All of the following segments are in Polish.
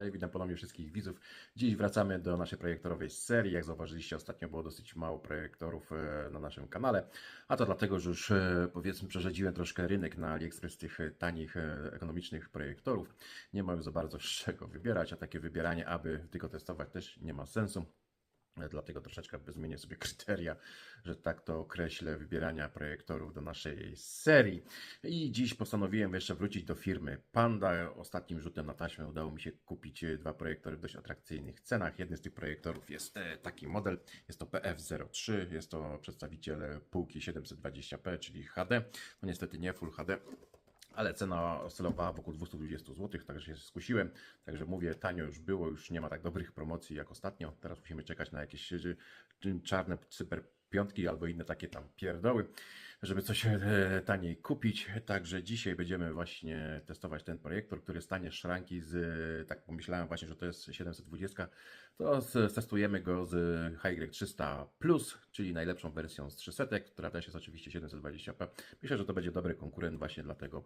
Witam ponownie wszystkich widzów. Dziś wracamy do naszej projektorowej serii. Jak zauważyliście, ostatnio było dosyć mało projektorów e, na naszym kanale, a to dlatego, że już e, powiedzmy przerzedziłem troszkę rynek na AliExpress tych e, tanich, ekonomicznych projektorów. Nie ma już za bardzo z czego wybierać, a takie wybieranie, aby tylko testować też nie ma sensu. Dlatego troszeczkę zmienię sobie kryteria, że tak to określę, wybierania projektorów do naszej serii. I dziś postanowiłem jeszcze wrócić do firmy Panda. Ostatnim rzutem na taśmę udało mi się kupić dwa projektory w dość atrakcyjnych cenach. Jeden z tych projektorów jest e, taki model, jest to PF03, jest to przedstawiciel półki 720p, czyli HD. No niestety nie Full HD. Ale cena oscylowała wokół 220 zł, także się skusiłem. Także mówię, tanio już było, już nie ma tak dobrych promocji jak ostatnio. Teraz musimy czekać na jakieś e, czarne super piątki albo inne takie tam pierdoły, żeby coś e, taniej kupić. Także dzisiaj będziemy właśnie testować ten projektor, który stanie szranki z, tak pomyślałem właśnie, że to jest 720, to testujemy go z HY300 Plus, czyli najlepszą wersją z 300, która też jest oczywiście 720p. Myślę, że to będzie dobry konkurent właśnie dla tego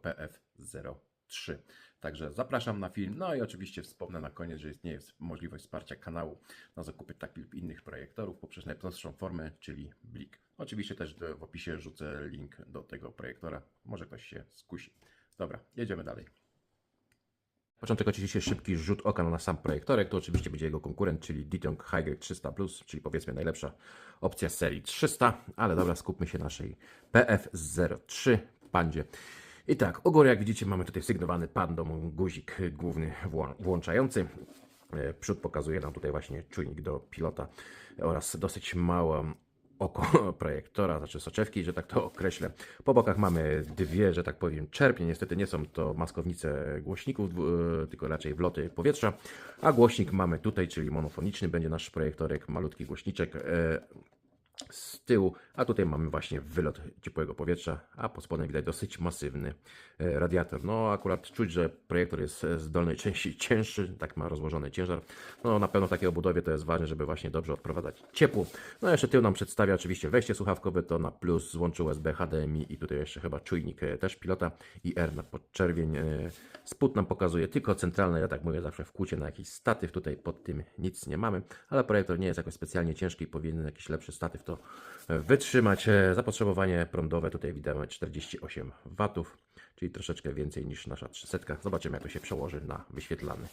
PF03. Także zapraszam na film. No i oczywiście wspomnę na koniec, że istnieje możliwość wsparcia kanału na zakupy takich lub innych projektorów poprzez najprostszą formę, czyli Blik. Oczywiście też w opisie rzucę link do tego projektora. Może ktoś się skusi. Dobra, jedziemy dalej. Początek oczywiście szybki rzut oka na sam projektorek. To oczywiście będzie jego konkurent, czyli Ditong High 300 Plus, czyli powiedzmy najlepsza opcja serii 300. Ale dobra, skupmy się naszej PF03 Pandzie. I tak, u góry jak widzicie mamy tutaj sygnowany pandą guzik główny włą- włączający. E, Przód pokazuje nam tutaj właśnie czujnik do pilota oraz dosyć małe oko projektora, znaczy soczewki, że tak to określę. Po bokach mamy dwie, że tak powiem, czerpnie. Niestety nie są to maskownice głośników, e, tylko raczej wloty powietrza. A głośnik mamy tutaj, czyli monofoniczny będzie nasz projektorek, malutki głośniczek. Z tyłu, a tutaj mamy właśnie wylot ciepłego powietrza, a pod spodem widać dosyć masywny e, radiator. No akurat czuć, że projektor jest e, z dolnej części cięższy, tak ma rozłożony ciężar. No na pewno w takiej obudowie to jest ważne, żeby właśnie dobrze odprowadzać ciepło. No jeszcze tył nam przedstawia oczywiście wejście słuchawkowe, to na plus, złącze USB, HDMI i tutaj jeszcze chyba czujnik e, też pilota i R na podczerwień. Spód nam pokazuje tylko centralne, ja tak mówię zawsze w kłucie na jakiś statyw, tutaj pod tym nic nie mamy, ale projektor nie jest jakoś specjalnie ciężki, powinien jakiś lepszy statyw to wytrzymać. E, Zapotrzebowanie prądowe tutaj widać 48 W, czyli troszeczkę więcej niż nasza 300. Zobaczymy jak to się przełoży na wyświetlany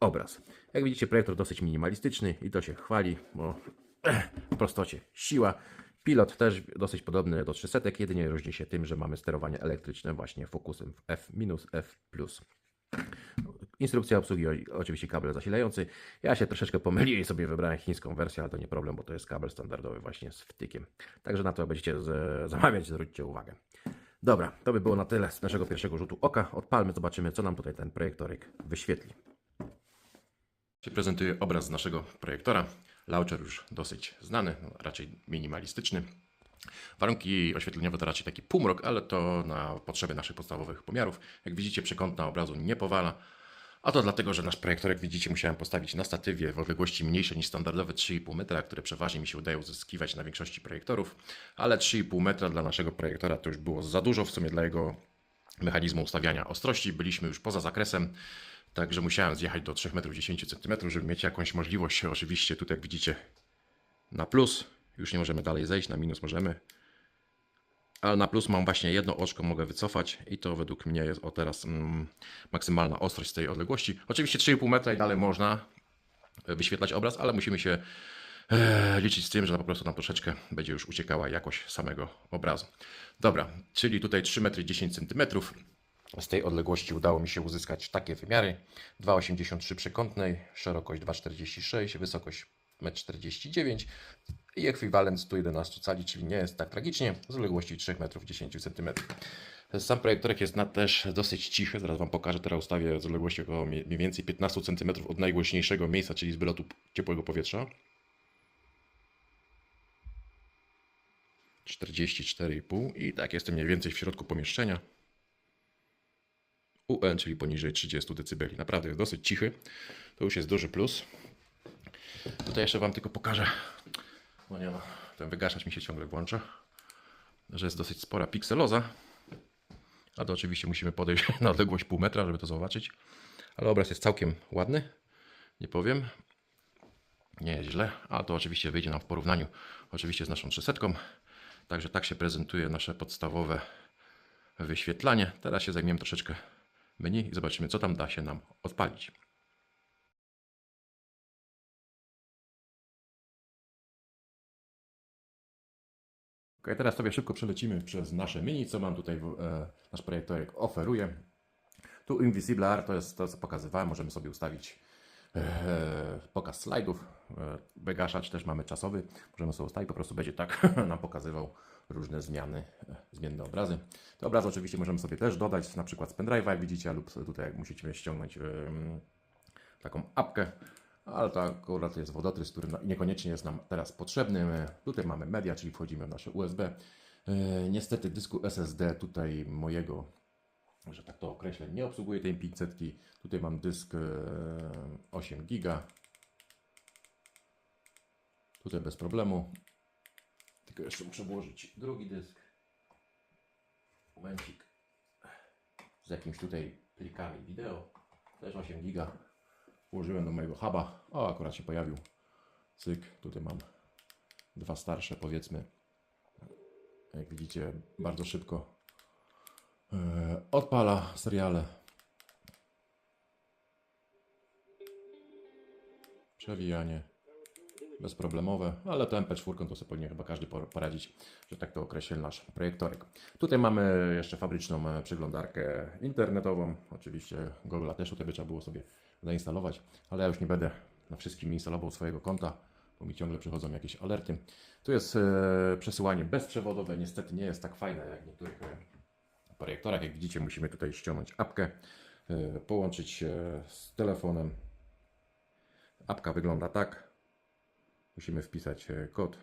obraz. Jak widzicie projektor dosyć minimalistyczny i to się chwali, bo w prostocie siła. Pilot też dosyć podobny do 300, jedynie różni się tym, że mamy sterowanie elektryczne właśnie fokusem F- F+. Instrukcja obsługi, oczywiście kabel zasilający. Ja się troszeczkę pomyliłem i sobie wybrałem chińską wersję, ale to nie problem, bo to jest kabel standardowy właśnie z wtykiem. Także na to będziecie zamawiać, zwróćcie uwagę. Dobra, to by było na tyle z naszego pierwszego rzutu oka. Odpalmy, zobaczymy, co nam tutaj ten projektorek wyświetli. Się prezentuje obraz z naszego projektora. Launcher już dosyć znany, no, raczej minimalistyczny. Warunki oświetleniowe to raczej taki półmrok, ale to na potrzeby naszych podstawowych pomiarów. Jak widzicie, przekątna obrazu nie powala. A to dlatego, że nasz projektor, jak widzicie, musiałem postawić na statywie w odległości mniejszej niż standardowe 3,5 metra, które przeważnie mi się udaje uzyskiwać na większości projektorów. Ale 3,5 metra dla naszego projektora to już było za dużo w sumie dla jego mechanizmu ustawiania ostrości. Byliśmy już poza zakresem, także musiałem zjechać do 3,10 m, żeby mieć jakąś możliwość. Oczywiście tutaj, jak widzicie, na plus. Już nie możemy dalej zejść, na minus możemy. Ale na plus mam właśnie jedno oczko, mogę wycofać i to według mnie jest o teraz mm, maksymalna ostrość z tej odległości. Oczywiście 3,5 metra i dalej można e, wyświetlać obraz, ale musimy się e, liczyć z tym, że po prostu nam troszeczkę będzie już uciekała jakość samego obrazu. Dobra, czyli tutaj 3 metry 10 cm. Z tej odległości udało mi się uzyskać takie wymiary. 2,83 przekątnej, szerokość 2,46, wysokość 1,49 m i ekwiwalent 111 cali, czyli nie jest tak tragicznie, z odległości 3 metrów 10 cm. Sam projektorek jest na też dosyć cichy, zaraz Wam pokażę, teraz ustawię z odległości około mniej więcej 15 cm od najgłośniejszego miejsca, czyli z wylotu ciepłego powietrza. 44,5 i tak jestem mniej więcej w środku pomieszczenia. UN, czyli poniżej 30 dB. Naprawdę jest dosyć cichy. To już jest duży plus. Tutaj jeszcze Wam tylko pokażę. No nie no, ten wygaszacz mi się ciągle włącza. Że jest dosyć spora pikseloza. A to oczywiście musimy podejść na odległość pół metra, żeby to zobaczyć. Ale obraz jest całkiem ładny, nie powiem. Nie jest źle, a to oczywiście wyjdzie nam w porównaniu oczywiście z naszą 300. Także tak się prezentuje nasze podstawowe wyświetlanie. Teraz się zajmiemy troszeczkę menu i zobaczymy, co tam da się nam odpalić. Ok, teraz sobie szybko przelecimy przez nasze menu, co nam tutaj e, nasz projektorek oferuje. Tu Invisible Art to jest to, co pokazywałem. Możemy sobie ustawić e, pokaz slajdów. E, też mamy czasowy. Możemy sobie ustawić, po prostu będzie tak nam pokazywał różne zmiany, e, zmienne obrazy. Te obrazy oczywiście możemy sobie też dodać, na przykład z pendrive'a, jak widzicie, lub tutaj jak musicie ściągnąć em, taką apkę. Ale to akurat jest wodotrys, który niekoniecznie jest nam teraz potrzebny. E, Tutaj mamy media, czyli wchodzimy w nasze USB. E, Niestety dysku SSD tutaj mojego że tak to określę, nie obsługuje tej 500. Tutaj mam dysk e, 8 giga. Tutaj bez problemu. Tylko jeszcze muszę włożyć drugi dysk. Momencik. Z jakimś tutaj plikami wideo. Też 8 giga. Włożyłem do mojego huba. O, akurat się pojawił. Cyk. Tutaj mam dwa starsze powiedzmy. Jak widzicie, bardzo szybko E, Odpala seriale. Przewijanie. Bezproblemowe, ale to MP4 to sobie powinien chyba każdy por- poradzić, że tak to określi nasz projektorek. Tutaj mamy jeszcze fabryczną e, przeglądarkę internetową. Oczywiście Google'a też tutaj by trzeba było sobie zainstalować, ale ja już nie będę na wszystkim instalował swojego konta, bo mi ciągle przychodzą jakieś alerty. Tu jest e, przesyłanie bezprzewodowe, niestety nie jest tak fajne jak w niektórych e, projektorach. Jak widzicie, musimy tutaj ściągnąć apkę, e, połączyć się z telefonem. Apka wygląda tak. Musimy wpisać e, kod.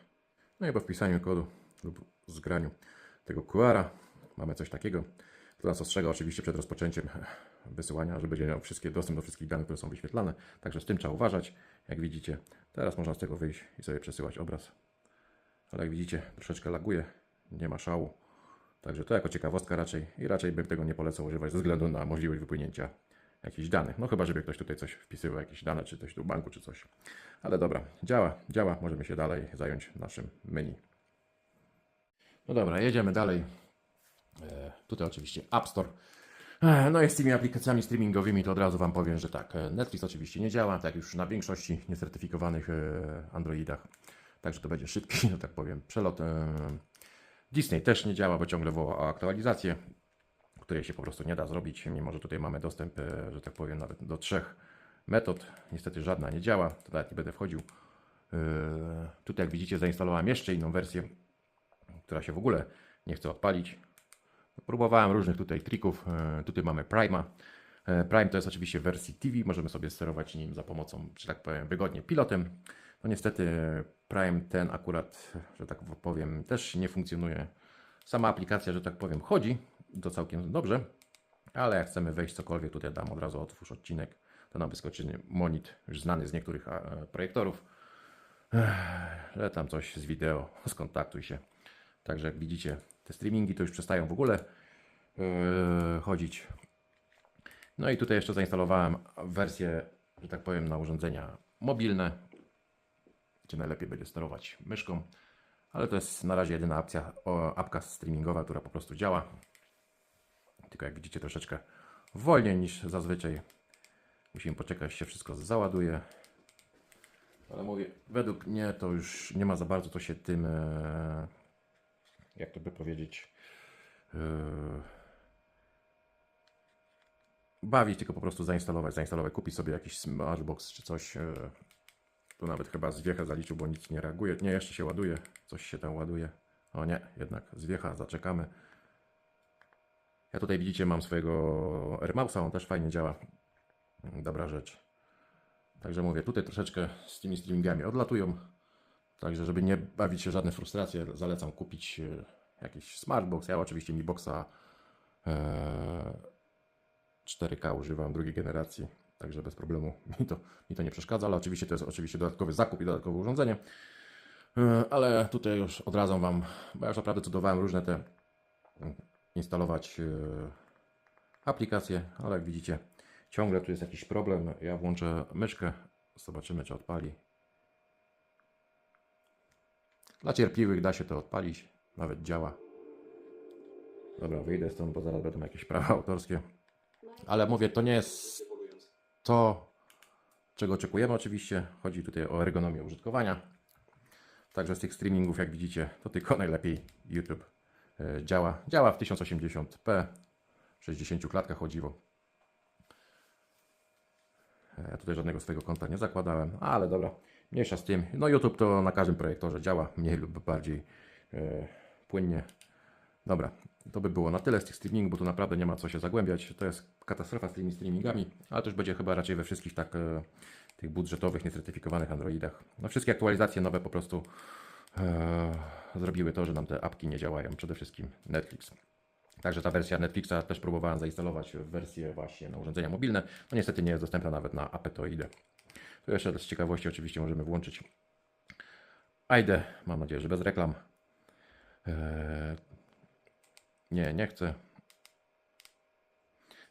No i po wpisaniu kodu lub zgraniu tego QR-a mamy coś takiego. To nas ostrzega oczywiście przed rozpoczęciem wysyłania, że będzie miał wszystkie, dostęp do wszystkich danych, które są wyświetlane. Także z tym trzeba uważać. Jak widzicie, teraz można z tego wyjść i sobie przesyłać obraz. Ale jak widzicie, troszeczkę laguje, nie ma szału. Także to jako ciekawostka raczej i raczej bym tego nie polecał używać ze względu na możliwość wypłynięcia jakichś danych. No chyba, żeby ktoś tutaj coś wpisywał, jakieś dane, czy coś do banku, czy coś. Ale dobra, działa, działa. Możemy się dalej zająć naszym menu. No dobra, jedziemy dalej. E, tutaj oczywiście App Store. E, No i z tymi aplikacjami streamingowymi to od razu Wam powiem, że tak, e, Netflix oczywiście nie działa, tak już na większości niecertyfikowanych e, Androidach. Także to będzie szybki, że tak powiem, przelot. Disney też nie działa, bo ciągle woła o aktualizację, której się po prostu nie da zrobić, mimo że tutaj mamy dostęp, że tak powiem, nawet do trzech metod. Niestety żadna nie działa, to nawet nie będę wchodził. Tutaj, jak widzicie, zainstalowałem jeszcze inną wersję, która się w ogóle nie chce odpalić. Próbowałem różnych tutaj trików. E, Tutaj mamy Prima. E, Prime to jest oczywiście w wersji TV, możemy sobie sterować nim za pomocą, że tak powiem, wygodnie pilotem. No niestety Prime ten akurat, że tak powiem, też nie funkcjonuje. Sama aplikacja, że tak powiem, chodzi, to całkiem dobrze, ale jak chcemy wejść cokolwiek, tutaj dam od razu otwórz odcinek, to nam wyskoczy monit, już znany z niektórych e, projektorów, że tam coś z wideo, skontaktuj się. Także jak widzicie, te streamingi to już przestają w ogóle e, chodzić. No i tutaj jeszcze zainstalowałem wersję, że tak powiem, na urządzenia mobilne, gdzie najlepiej będzie sterować myszką. Ale to jest na razie jedyna opcja, o, apka streamingowa, która po prostu działa. Tylko jak widzicie troszeczkę wolniej niż zazwyczaj. Musimy poczekać, się wszystko załaduje. Ale mówię, według mnie to już nie ma za bardzo to się tym, e, jak to by powiedzieć, e, bawić, tylko po prostu zainstalować, zainstalować, kupić sobie jakiś Smartbox czy coś. e, Tu nawet chyba zwiecha zaliczył, bo nic nie reaguje. Nie, jeszcze się ładuje. Coś się tam ładuje. O nie, jednak zwiecha, zaczekamy. Ja tutaj widzicie, mam swojego AirMouse'a, on też fajnie działa. Dobra rzecz. Także mówię, tutaj troszeczkę z tymi streamingami odlatują. Także, żeby nie bawić się żadne frustracje, zalecam kupić e, jakiś Smartbox. Ja oczywiście Mi Boxa e, 4K używam drugiej generacji, także bez problemu mi to, mi to nie przeszkadza, ale oczywiście to jest oczywiście dodatkowy zakup i dodatkowe urządzenie. E, Ale tutaj już odradzam Wam, bo ja już naprawdę cudowałem różne te mm, instalować e, aplikacje, ale jak widzicie Ciągle tu jest jakiś problem. Ja włączę myszkę. Zobaczymy, czy odpali. Dla cierpliwych da się to odpalić. Nawet działa. Dobra, wyjdę stąd, bo zaraz będą jakieś prawa autorskie. Ale mówię, to nie jest to, czego oczekujemy oczywiście. Chodzi tutaj o ergonomię użytkowania. Także z tych streamingów, jak widzicie, to tylko najlepiej YouTube e, działa. Działa w 1080p, 60 klatkach chodziło. E, Ja tutaj żadnego swojego konta nie zakładałem, ale dobra, mniejsza z tym. No YouTube to na każdym projektorze działa, mniej lub bardziej e, płynnie. Dobra, to by było na tyle z tych streamingów, bo tu naprawdę nie ma co się zagłębiać. To jest katastrofa z tymi streamingami, ale już będzie chyba raczej we wszystkich tak e, tych budżetowych, niecertyfikowanych Androidach. No wszystkie aktualizacje nowe po prostu e, zrobiły to, że nam te apki nie działają. Przede wszystkim Netflix. Także ta wersja Netflixa też próbowałem zainstalować w wersję właśnie na urządzenia mobilne. No niestety nie jest dostępna nawet na Apetoide. Tu jeszcze z ciekawości oczywiście możemy włączyć AIDE. Mam nadzieję, że bez reklam. Eee, nie, nie chcę.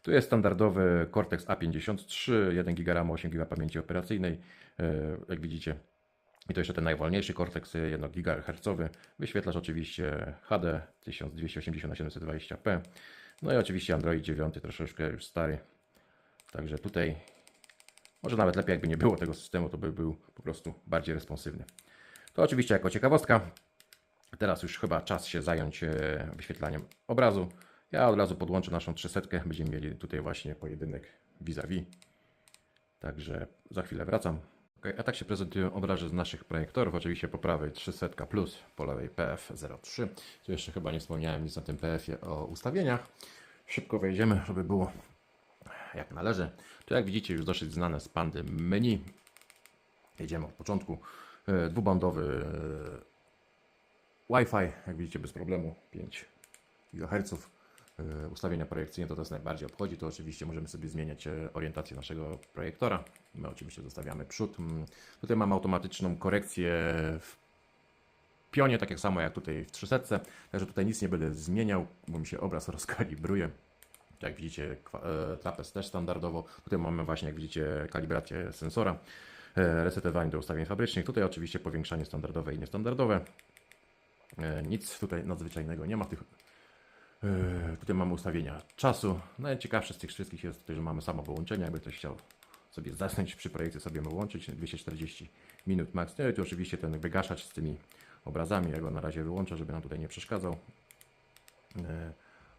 Tu jest standardowy Cortex A53, 1 GB RAM, 8 GB pamięci operacyjnej. Eee, jak widzicie, i to jeszcze ten najwolniejszy Cortex 1 GHz. Wyświetlacz oczywiście HD 1280 x 720p. No i oczywiście Android 9 troszeczkę już stary. Także tutaj może nawet lepiej jakby nie było tego systemu, to by był po prostu bardziej responsywny. To oczywiście jako ciekawostka. Teraz już chyba czas się zająć e, wyświetlaniem obrazu. Ja od razu podłączę naszą 300. Będziemy mieli tutaj właśnie pojedynek vis-a-vis. Także za chwilę wracam. Okay, a tak się prezentują obrazy z naszych projektorów. Oczywiście po prawej 300 plus, po lewej PF03. Tu jeszcze chyba nie wspomniałem nic na tym PF-ie o ustawieniach. Szybko wejdziemy, żeby było jak należy. Tu jak widzicie już dosyć znane z pandy menu. Jedziemy od początku. E, Dwubandowy e, Wi-Fi, jak widzicie bez problemu 5 GHz. E, Ustawienia projekcyjne to nas najbardziej obchodzi. To oczywiście możemy sobie zmieniać orientację naszego projektora. My oczywiście zostawiamy przód. Mm, Tutaj mamy automatyczną korekcję w pionie, tak jak samo jak tutaj w 300. Także tutaj nic nie będę zmieniał, bo mi się obraz rozkalibruje. Jak widzicie, e, trapez też standardowo. Tutaj mamy właśnie, jak widzicie, kalibrację sensora, e, resetowanie do ustawień fabrycznych. Tutaj oczywiście powiększanie standardowe i niestandardowe. E, Nic tutaj nadzwyczajnego nie ma tych Tutaj mamy ustawienia czasu. Najciekawsze z tych wszystkich jest tutaj, że mamy samo wyłączenie. Jakby ktoś chciał sobie zasnąć przy projekcie, sobie wyłączyć 240 minut max. No i tu oczywiście ten wygaszacz z tymi obrazami. Ja go na razie wyłączę, żeby nam tutaj nie przeszkadzał.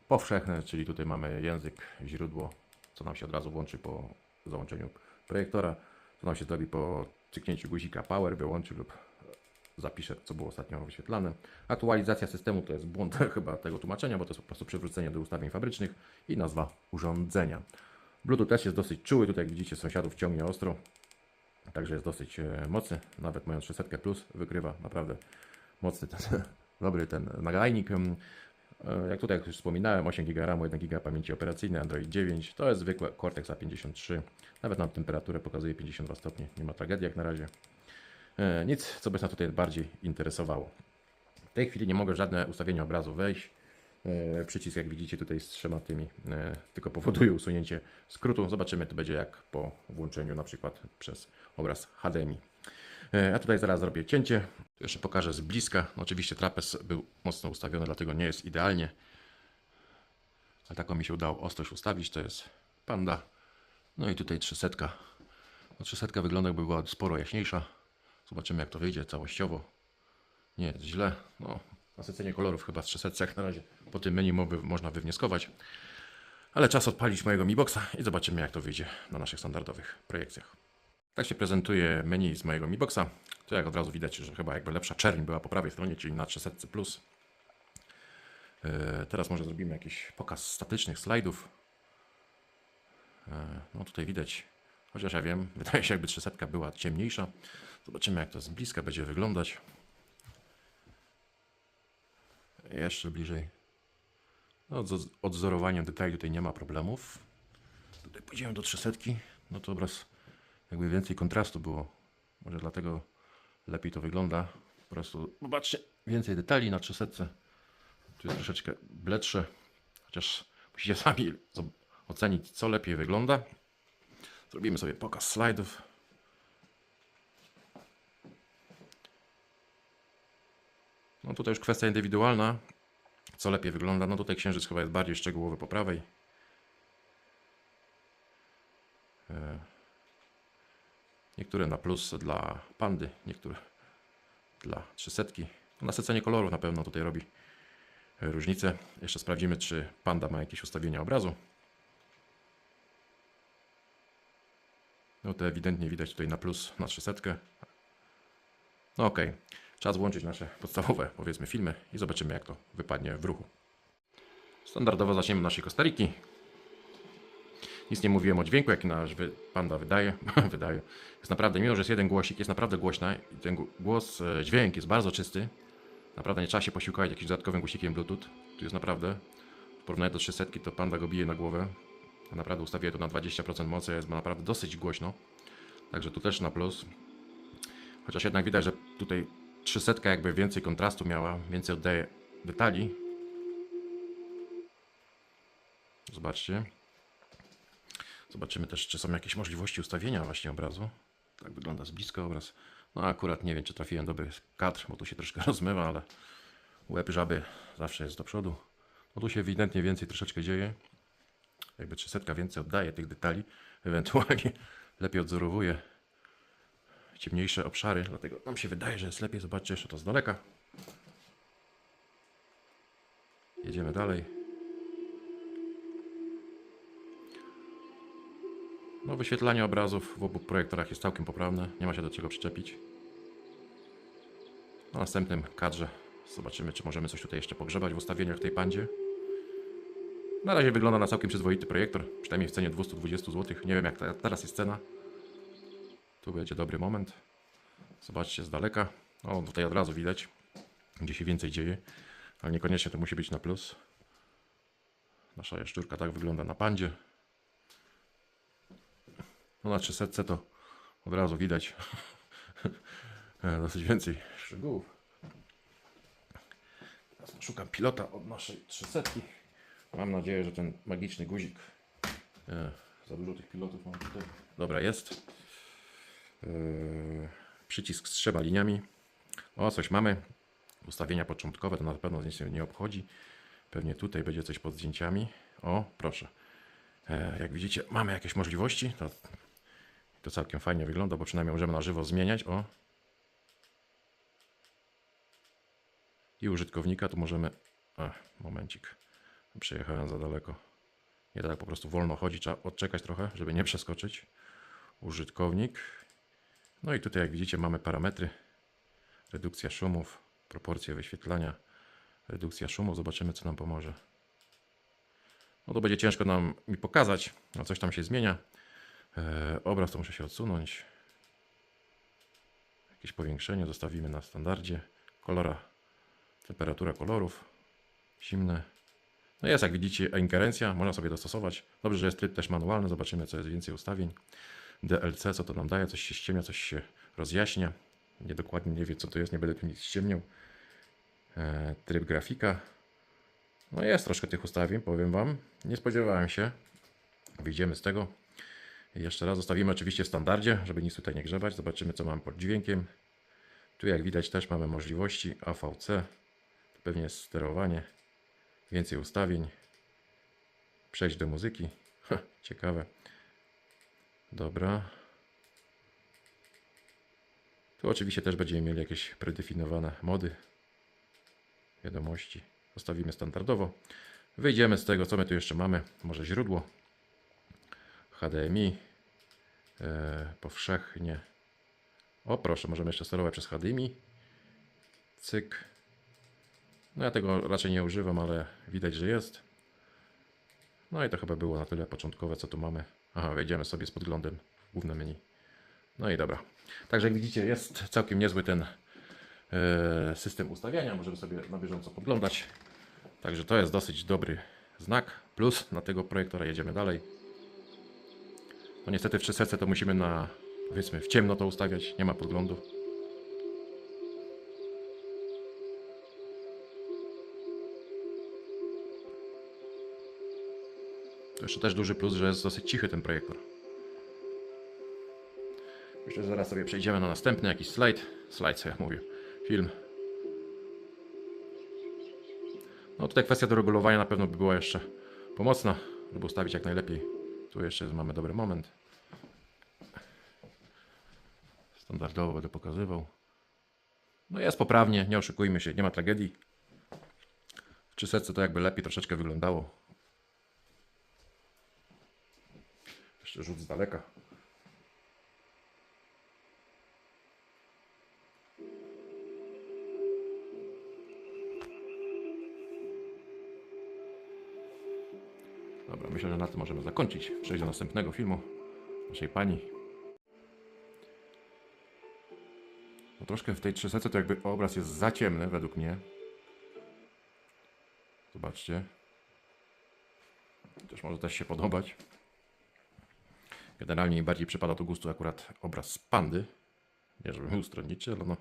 Powszechne, czyli tutaj mamy język, źródło, co nam się od razu włączy po załączeniu projektora. Co nam się zrobi po cyknięciu guzika power, wyłączy lub zapiszę, co było ostatnio wyświetlane. Aktualizacja systemu to jest błąd chyba tego tłumaczenia, bo to jest po prostu przywrócenie do ustawień fabrycznych i nazwa urządzenia. Bluetooth też jest dosyć czuły, tutaj jak widzicie sąsiadów ciągnie ostro, także jest dosyć e, mocny, nawet moją 300 Plus wykrywa naprawdę mocny ten, dobry ten nagajnik. E, Jak tutaj jak już wspominałem, 8 GB RAM, 1 GB pamięci operacyjnej, Android 9, to jest zwykłe Cortex A53, nawet nam temperaturę pokazuje 52 stopnie, nie ma tragedii jak na razie. E, Nic, co by nas tutaj bardziej interesowało. W tej chwili nie mogę żadne ustawienia obrazu wejść. E, Przycisk, jak widzicie, tutaj z trzema tymi, e, tylko powoduje usunięcie skrótu. Zobaczymy, to będzie jak po włączeniu na przykład przez obraz HDMI. E, A tutaj zaraz zrobię cięcie. Jeszcze pokażę z bliska. Oczywiście trapez był mocno ustawiony, dlatego nie jest idealnie. Ale taką mi się udało ostrość ustawić. To jest panda. No i tutaj 300. No 300 wygląda jakby była sporo jaśniejsza. Zobaczymy jak to wyjdzie całościowo. Nie jest źle. No, nasycenie kolorów chyba w 300 jak na razie po tym menu można wywnioskować. Ale czas odpalić mojego Mi Boxa i zobaczymy jak to wyjdzie na naszych standardowych projekcjach. Tak się prezentuje menu z mojego Mi Boxa. Tu jak od razu widać, że chyba jakby lepsza czerń była po prawej stronie, czyli na 300 plus. Yy, Teraz może zrobimy jakiś pokaz statycznych slajdów. Yy, No tutaj widać, chociaż ja wiem, wydaje się jakby 300 była ciemniejsza. Zobaczymy jak to z bliska będzie wyglądać. Jeszcze bliżej. No, z odzorowaniem detali tutaj nie ma problemów. Tutaj pójdziemy do 300. No to obraz jakby więcej kontrastu było. Może dlatego lepiej to wygląda. Po prostu zobaczcie, więcej detali na 300. Tu jest troszeczkę bledsze. Chociaż musicie sami ocenić co lepiej wygląda. Zrobimy sobie pokaz slajdów. No tutaj już kwestia indywidualna. Co lepiej wygląda? No tutaj księżyc chyba jest bardziej szczegółowy po prawej. E, Niektóre na plus dla pandy, niektóre dla 300. Nasycenie kolorów na pewno tutaj robi różnicę. Jeszcze sprawdzimy, czy panda ma jakieś ustawienia obrazu. No to ewidentnie widać tutaj na plus na 300. No ok, czas włączyć nasze podstawowe, powiedzmy, filmy i zobaczymy, jak to wypadnie w ruchu. Standardowo zaczniemy naszej Kostariki. Nic nie mówiłem o dźwięku, jaki nasz panda wydaje. wydaje. Jest naprawdę, mimo że jest jeden głosik, jest naprawdę głośna i ten gł- głos, e, dźwięk jest bardzo czysty. Naprawdę nie trzeba się posiłkować jakimś dodatkowym głosikiem Bluetooth. Tu jest naprawdę, w porównaniu do 300 to panda go bije na głowę. Ja naprawdę ustawię to na 20% mocy, jest naprawdę dosyć głośno. Także tu też na plus. Chociaż jednak widać, że tutaj 300 jakby więcej kontrastu miała, więcej oddaje detali. Zobaczcie. Zobaczymy też, czy są jakieś możliwości ustawienia właśnie obrazu. Tak wygląda z bliska obraz. No akurat nie wiem, czy trafiłem dobry kadr, bo tu się troszkę rozmywa, ale łeb żaby zawsze jest do przodu. No tu się ewidentnie więcej troszeczkę dzieje. Jakby 300 więcej oddaje tych detali. Ewentualnie lepiej odzorowuje ciemniejsze obszary, dlatego nam się wydaje, że jest lepiej. Zobaczcie jeszcze to z daleka. Jedziemy dalej. No, wyświetlanie obrazów w obu projektorach jest całkiem poprawne, nie ma się do czego przyczepić. Na następnym kadrze zobaczymy, czy możemy coś tutaj jeszcze pogrzebać w ustawieniach w tej pandzie. Na razie wygląda na całkiem przyzwoity projektor, przynajmniej w cenie 220 zł. Nie wiem, jak teraz jest cena. Tu będzie dobry moment. Zobaczcie z daleka. O, tutaj od razu widać, gdzie się więcej dzieje, ale niekoniecznie to musi być na plus. Nasza jaszczurka tak wygląda na pandzie. No na 300 to od razu widać e, dosyć więcej szczegółów. Teraz szukam pilota od naszej 300. Mam nadzieję, że ten magiczny guzik. E, za dużo tych pilotów mam tutaj. Dobra, jest. E, przycisk z trzema liniami. O, coś mamy. Ustawienia początkowe to na pewno nic nie obchodzi. Pewnie tutaj będzie coś pod zdjęciami. O, proszę. E, jak widzicie, mamy jakieś możliwości. To, to całkiem fajnie wygląda, bo przynajmniej możemy na żywo zmieniać. O. I użytkownika tu możemy. A, momencik. Przejechałem za daleko. Nie tak po prostu wolno chodzi, trzeba odczekać trochę, żeby nie przeskoczyć. Użytkownik. No i tutaj, jak widzicie, mamy parametry. Redukcja szumów, proporcje wyświetlania, redukcja szumu. Zobaczymy, co nam pomoże. No to będzie ciężko nam mi pokazać, no coś tam się zmienia. E, obraz to muszę się odsunąć. Jakieś powiększenie zostawimy na standardzie. Kolora, temperatura kolorów, zimne. No jest jak widzicie ingerencja, można sobie dostosować. Dobrze, że jest tryb też manualny, zobaczymy co jest więcej ustawień. DLC, co to nam daje, coś się ściemnia, coś się rozjaśnia. Niedokładnie nie wiem co to jest, nie będę tu nic ściemniał. E, tryb grafika. No jest troszkę tych ustawień, powiem Wam. Nie spodziewałem się. Wyjdziemy z tego. Jeszcze raz zostawimy oczywiście w standardzie, żeby nic tutaj nie grzebać. Zobaczymy co mamy pod dźwiękiem. Tu jak widać też mamy możliwości AVC. To pewnie jest sterowanie. Więcej ustawień. Przejść do muzyki. Ha, ciekawe. Dobra. Tu oczywiście też będziemy mieli jakieś predefiniowane mody. Wiadomości. Zostawimy standardowo. Wyjdziemy z tego, co my tu jeszcze mamy. Może źródło. HDMI. E, powszechnie. O proszę, możemy jeszcze sterować przez HDMI. Cyk. No ja tego raczej nie używam, ale widać, że jest. No i to chyba było na tyle początkowe, co tu mamy. Aha, wejdziemy sobie z podglądem w główne menu. No i dobra. Także jak widzicie, jest całkiem niezły ten e, system ustawiania. Możemy sobie na bieżąco podglądać. Także to jest dosyć dobry znak. Plus na tego projektora jedziemy dalej. No niestety w 300 to musimy na powiedzmy w ciemno to ustawiać, nie ma podglądu. To jeszcze też duży plus, że jest dosyć cichy ten projektor. Że zaraz sobie przejdziemy na następny jakiś slajd. Slajd, co ja mówię. Film. No tutaj kwestia do regulowania na pewno by była jeszcze pomocna, żeby ustawić jak najlepiej. Tu jeszcze mamy dobry moment. Standardowo będę pokazywał. No jest poprawnie, nie oszukujmy się, nie ma tragedii. W 300 to jakby lepiej troszeczkę wyglądało. Jeszcze rzut z daleka. Dobra, myślę, że na tym możemy zakończyć. Przejść do następnego filmu naszej pani. No troszkę w tej 300 to jakby obraz jest za ciemny według mnie. Zobaczcie. Też może też się podobać. Generalnie mi bardziej przypada do gustu akurat obraz pandy. Nie żeby był stronniczy, ale no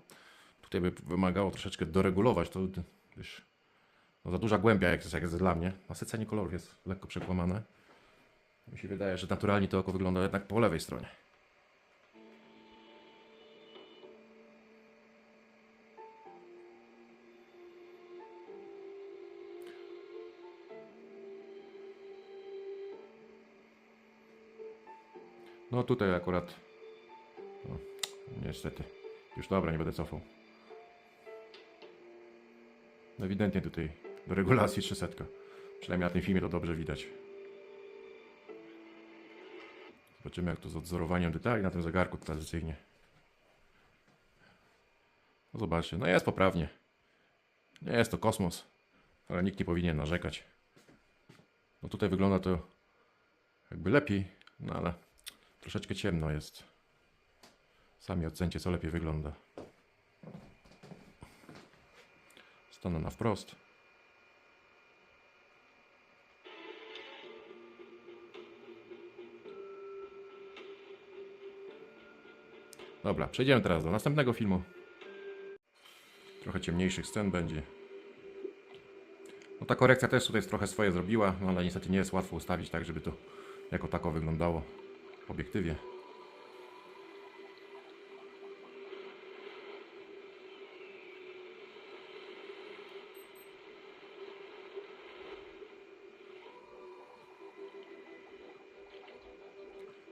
tutaj by wymagało troszeczkę doregulować to, wiesz, no za duża głębia jak jest, jak jest dla mnie. Nasycenie kolorów jest lekko przekłamane. Mi się wydaje, że naturalnie to oko wygląda jednak po lewej stronie. No tutaj akurat. No, niestety. Już dobra, nie będę cofał. Ewidentnie tutaj do regulacji 300. Przynajmniej na tym filmie to dobrze widać. Zobaczymy jak to z odzorowaniem detali na tym zegarku tradycyjnie. No zobaczcie, no jest poprawnie. Nie jest to kosmos, ale nikt nie powinien narzekać. No tutaj wygląda to jakby lepiej, no ale troszeczkę ciemno jest. Sami ocencie co lepiej wygląda. Stanę na wprost. Dobra, przejdziemy teraz do następnego filmu. Trochę ciemniejszych scen będzie. No ta korekcja też tutaj trochę swoje zrobiła, no ale niestety nie jest łatwo ustawić tak, żeby to jako tako wyglądało obiektywie.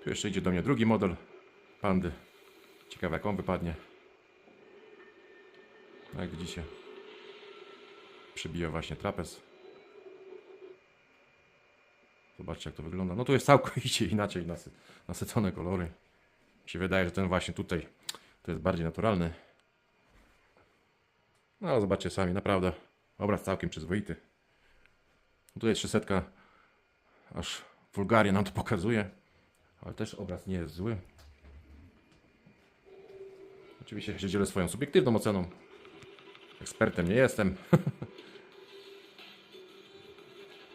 Tu jeszcze idzie do mnie drugi model pandy. Ciekawe jak on wypadnie. No jak widzicie, przybija właśnie trapez. Zobaczcie jak to wygląda. No tu jest całkowicie inaczej nasy nasycone kolory. Mi się wydaje, że ten właśnie tutaj to jest bardziej naturalny. No zobaczcie sami, naprawdę obraz całkiem przyzwoity. No tu jest 300, aż wulgarnie nam to pokazuje. Ale też obraz nie jest zły. Oczywiście się dzielę swoją subiektywną oceną. Ekspertem nie jestem.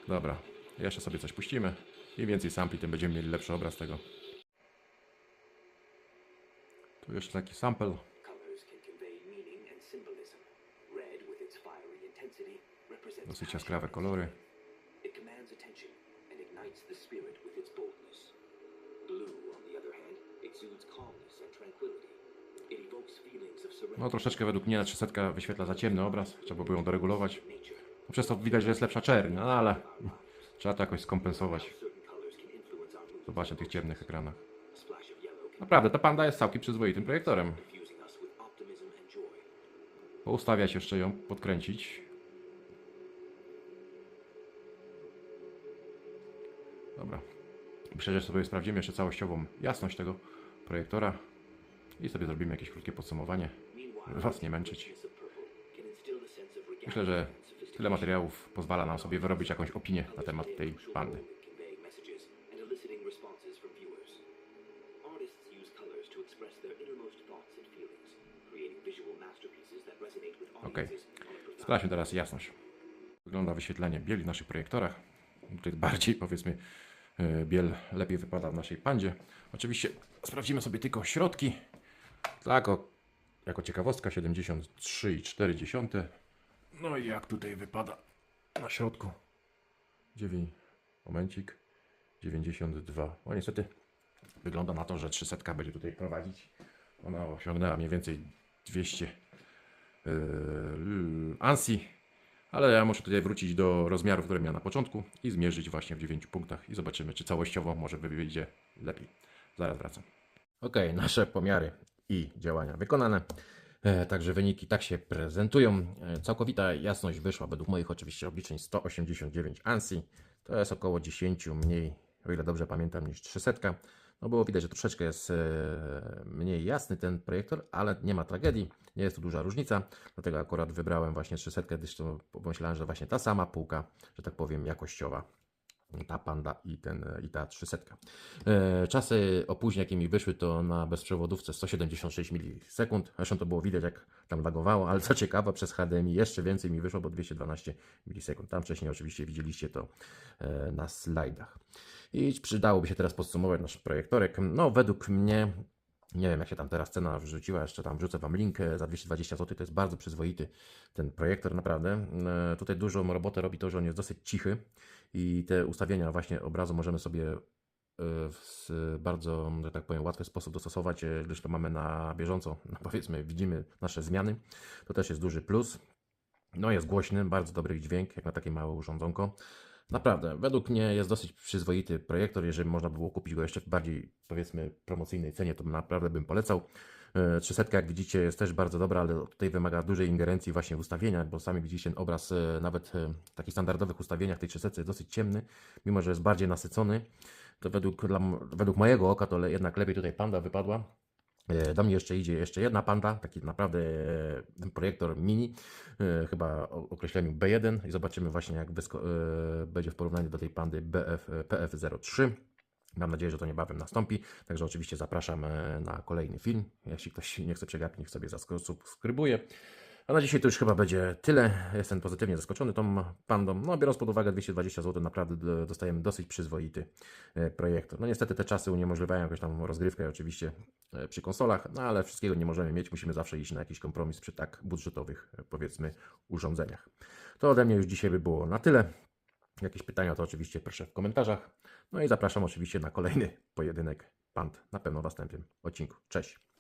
Dobra, jeszcze sobie coś puścimy. Im więcej sampli, tym będziemy mieli lepszy obraz tego. Tu jeszcze taki sample. Dosyć jaskrawe kolory. No troszeczkę według mnie na 300 wyświetla za ciemny obraz. Trzeba by ją doregulować. No, przez to widać, że jest lepsza czerń, no ale trzeba to jakoś skompensować. Zobaczcie na tych ciemnych ekranach. Naprawdę, ta panda jest całkiem przyzwoitym projektorem. Poustawiać jeszcze ją, podkręcić. Dobra. Że sobie sprawdzimy jeszcze całościową jasność tego projektora i sobie zrobimy jakieś krótkie podsumowanie, żeby Was nie męczyć. Myślę, że. Tyle materiałów pozwala nam sobie wyrobić jakąś opinię na temat tej a profound Sprawdźmy teraz jasność. Wygląda wyświetlenie bieli w naszych projektorach. Tutaj bardziej powiedzmy e, biel lepiej wypada w naszej pandzie. Oczywiście sprawdzimy sobie tylko środki. Tak, o, jako ciekawostka 73,4. No i jak tutaj wypada na środku? 9, momencik, 92. No niestety wygląda na to, że 300 będzie tutaj prowadzić. Ona osiągnęła mniej więcej 200 yy, ANSI, ale ja muszę tutaj wrócić do rozmiarów, które miała na początku i zmierzyć właśnie w 9 punktach i zobaczymy, czy całościowo może wyjdzie lepiej. Zaraz wracam. Ok, nasze pomiary i działania wykonane. E, Także wyniki tak się prezentują. E, Całkowita jasność wyszła według moich oczywiście obliczeń 189 ANSI. To jest około 10 mniej, o ile dobrze pamiętam, niż 300. No było widać, że troszeczkę jest e, mniej jasny ten projektor, ale nie ma tragedii, nie jest to duża różnica. Dlatego akurat wybrałem właśnie 300, gdyż to pomyślałem, że właśnie ta sama półka, że tak powiem, jakościowa ta Panda i, ten, i ta 300. E, czasy opóźnień, jakie mi wyszły, to na bezprzewodówce 176 milisekund. Zresztą to było widać, jak tam lagowało, ale co ciekawe, przez HDMI jeszcze więcej mi wyszło, bo 212 milisekund. Tam wcześniej oczywiście widzieliście to e, na slajdach. I przydałoby się teraz podsumować nasz projektorek. No, według mnie nie wiem, jak się tam teraz cena wrzuciła, jeszcze tam wrzucę Wam link e, za 220 zł. To jest bardzo przyzwoity ten projektor, naprawdę. Tutaj dużą robotę robi to, że on jest dosyć cichy i te ustawienia właśnie obrazu możemy sobie e, w bardzo, że tak powiem, łatwy sposób dostosować, e, gdyż to mamy na bieżąco, no powiedzmy, widzimy nasze zmiany. To też jest duży plus. No jest głośny, bardzo dobry dźwięk, jak na takie małe urządzonko. Naprawdę, według mnie jest dosyć przyzwoity projektor. Jeżeli można by było kupić go jeszcze w bardziej, powiedzmy, promocyjnej cenie, to naprawdę bym polecał. E, 300, jak widzicie, jest też bardzo dobra, ale tutaj wymaga dużej ingerencji właśnie w ustawienia, bo sami widzicie ten obraz e, nawet e, w takich standardowych ustawieniach tej 300 jest dosyć ciemny, mimo że jest bardziej nasycony. To według, dla, według mojego oka to jednak lepiej tutaj panda wypadła. E, Do mnie jeszcze idzie jeszcze jedna panda, taki naprawdę e, projektor mini, e, chyba o określeniu B1 i zobaczymy właśnie jak e, będzie w porównaniu do tej pandy BF, e, PF03. Mam nadzieję, że to niebawem nastąpi, także oczywiście zapraszam e, na kolejny film. Jeśli ktoś nie chce przegapić, niech sobie zasubskrybuje. A na dzisiaj to już chyba będzie tyle. Jestem pozytywnie zaskoczony tą pandą. No, biorąc pod uwagę 220 zł, naprawdę dostajemy dosyć przyzwoity e, projektor. No niestety te czasy uniemożliwiają jakąś tam rozgrywkę oczywiście e, przy konsolach, no ale wszystkiego nie możemy mieć. Musimy zawsze iść na jakiś kompromis przy tak budżetowych, powiedzmy, urządzeniach. To ode mnie już dzisiaj by było na tyle. Jakieś pytania to oczywiście proszę w komentarzach. No i zapraszam oczywiście na kolejny pojedynek pand na pewno w następnym odcinku. Cześć!